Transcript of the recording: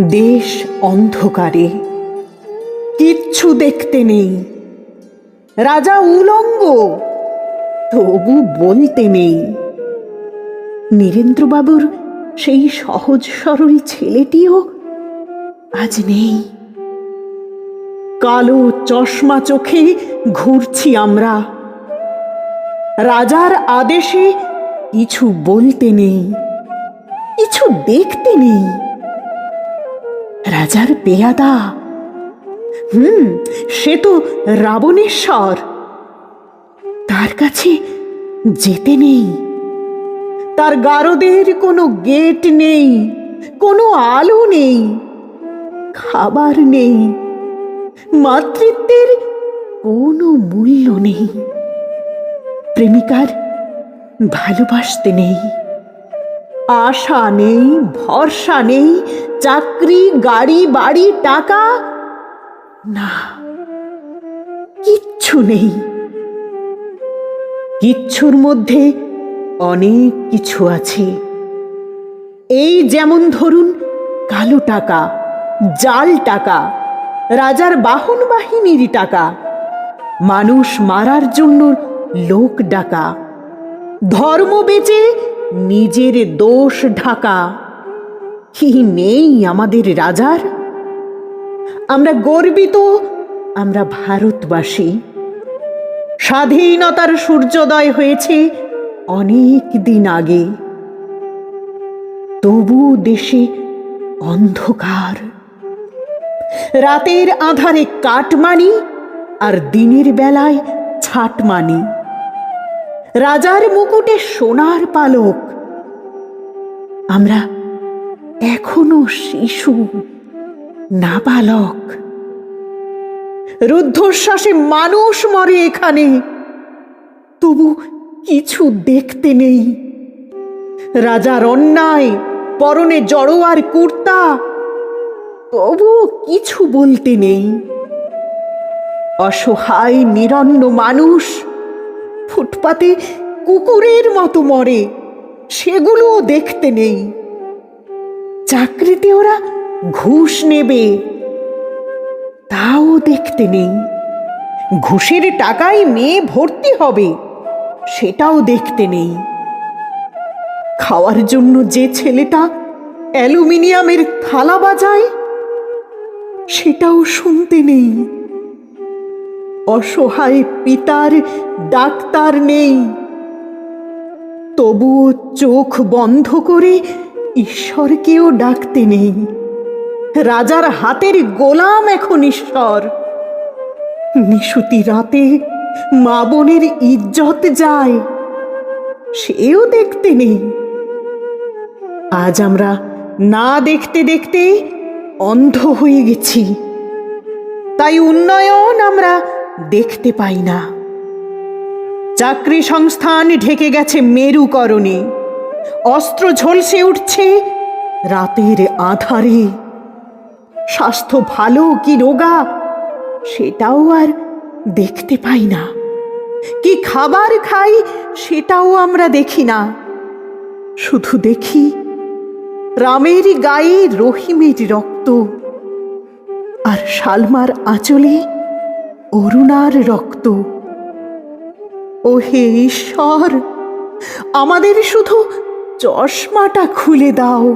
দেশ অন্ধকারে। কিচ্ছু দেখতে নেই। রাজা উলঙ্গ, তবু বলতে নেই। নীরেন্দ্রবাবুর সেই সহজ সরল ছেলেটিও আজ নেই। কালো চশমা চোখে ঘুরছি আমরা। রাজার আদেশে কিছু বলতে নেই, কিছু দেখতে নেই। রাজার পেয়াদা হুম, সে তো রাবণেশ্বর। তার কাছে যেতে নেই। তার গারদের কোনো গেট নেই, কোনো আলো নেই, খাবার নেই, মাতৃত্বের কোনো মূল্য নেই। প্রেমিকার ভালোবাসতে নেই। আশা নেই, ভরসা নেই, চাকরি, গাড়ি, বাড়ি, টাকা? না, কিচ্ছু নেই। কিচ্ছুর মধ্যে অনেক কিছু আছে। এই যেমন ধরুন, কালো টাকা, জাল টাকা, রাজার বাহন বাহিনীর টাকা, মানুষ মারার জন্য লোক ডাকা, ধর্ম বেচে নিজের দোষ ঢাকা। কি নেই আমাদের রাজার? আমরা গর্বিত, আমরা ভারতবাসী। স্বাধীনতার সূর্যোদয় হয়েছে অনেক দিন আগে। তবু দেশে অন্ধকার। রাতের আধারে কাটমানি আর দিনের বেলায় ছাটমানি। রাজার মুকুটে সোনার পালক। আমরা এখনও শিশু, নাবালক। রুদ্ধশ্বাসে মানুষ মরে এখানে। তবু কিছু দেখতে নেই। রাজার অন্যায়, পরনে জড়োয়ার কুর্তা, তবু কিছু বলতে নেই। অসহায় নিরন্ন মানুষ ফুটপাতে কুকুরের মতো মরে। সেগুলোও দেখতে নেই। চাকরিতে ওরা ঘুষ নেবে। তাও দেখতে নেই। ঘুষের টাকায় মেয়ে ভর্তি হবে, সেটাও দেখতে নেই। খাওয়ার জন্য যে ছেলেটা অ্যালুমিনিয়ামের থালা বাজায়, সেটাও শুনতে নেই। অসহায় পিতার ডাক্তার নেই। তবুও চোখ বন্ধ করে ঈশ্বরকেও ডাকতে নেই। রাজার হাতের গোলাম এখন ঈশ্বর। নিশুতি রাতে মা বোনের ইজ্জত যায়, সেও দেখতে নেই। আজ আমরা না দেখতে দেখতে অন্ধ হয়ে গেছি। তাই উন্নয়ন আমরা দেখতে পাই না। চাকরি সংস্থান ঢেকে গেছে মেরুকরণে। অস্ত্র ঝলসে উঠছে রাতের আধারে। স্বাস্থ্য ভালো কি রোগা, সেটাও আর দেখতে পাই না। কি খাবার খাই, সেটাও আমরা দেখি না। শুধু দেখি রামের গায়ে রহিমের রক্ত। আর শালমার আঁচলে অরুণার রক্ত। ও হে ঈশ্বর আমাদের শুধু চশমাটা খুলে দাও।